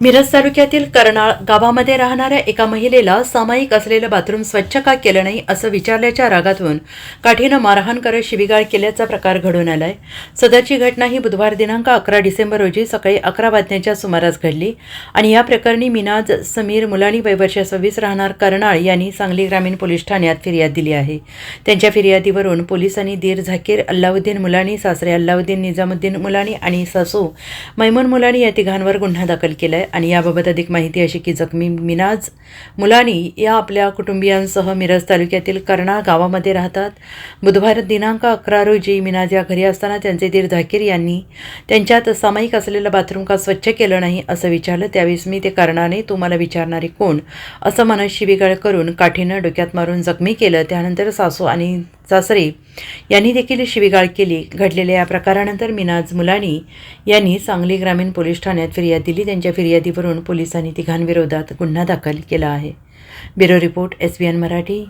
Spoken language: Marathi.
मिरज तालुक्यातील कर्नाळ गावामध्ये राहणाऱ्या एका महिलेला सामायिक असलेलं बाथरूम स्वच्छ का केलं नाही असं विचारल्याच्या रागातून काठीनं मारहाण करत शिवीगाळ केल्याचा प्रकार घडून आलाय. सदरची घटना ही बुधवार दिनांक अकरा डिसेंबर रोजी सकाळी अकरा वाजण्याच्या सुमारास घडली आणि या प्रकरणी मिनाज समीर मुलानी वैवर्ष सव्वीस राहणार कर्नाळ यांनी सांगली ग्रामीण पोलीस ठाण्यात फिर्याद दिली आहे. त्यांच्या फिर्यादीवरून पोलिसांनी दीर झाकीर अल्लाउद्दीन मुलानी सासरे अल्लाउद्दीन निजामुद्दीन मुलानी आणि सासू मैमून मुलानी या तिघांवर गुन्हा दाखल केला आहे आणि याबाबत अधिक माहिती अशी की जखमी मिनाज मुलानी या आपल्या कुटुंबियांसह मिरज तालुक्यातील कर्णा गावामध्ये राहतात. बुधवार दिनांक अकरा रोजी मिनाज या घरी असताना त्यांचे दीर झाकीर यांनी त्यांच्यात सामायिक असलेलं बाथरूम का स्वच्छ केलं नाही असं विचारलं. त्यावेळेस मी ते कर्णाने तुम्हाला विचारणारे कोण? असं म्हणत शिवीगाळ करून काठीनं डोक्यात मारून जखमी केलं. त्यानंतर सासू आणि सासरे यांनी देखील शिवीगाळ केली. घडलेल्या या प्रकारानंतर मिनाज मुलानी यांनी सांगली ग्रामीण पोलीस ठाण्यात फिर्याद दिली. त्यांच्या फिर्यादीवरून पोलिसांनी तिघांविरोधात गुन्हा दाखल केला आहे. Bureau report S B N Marathi.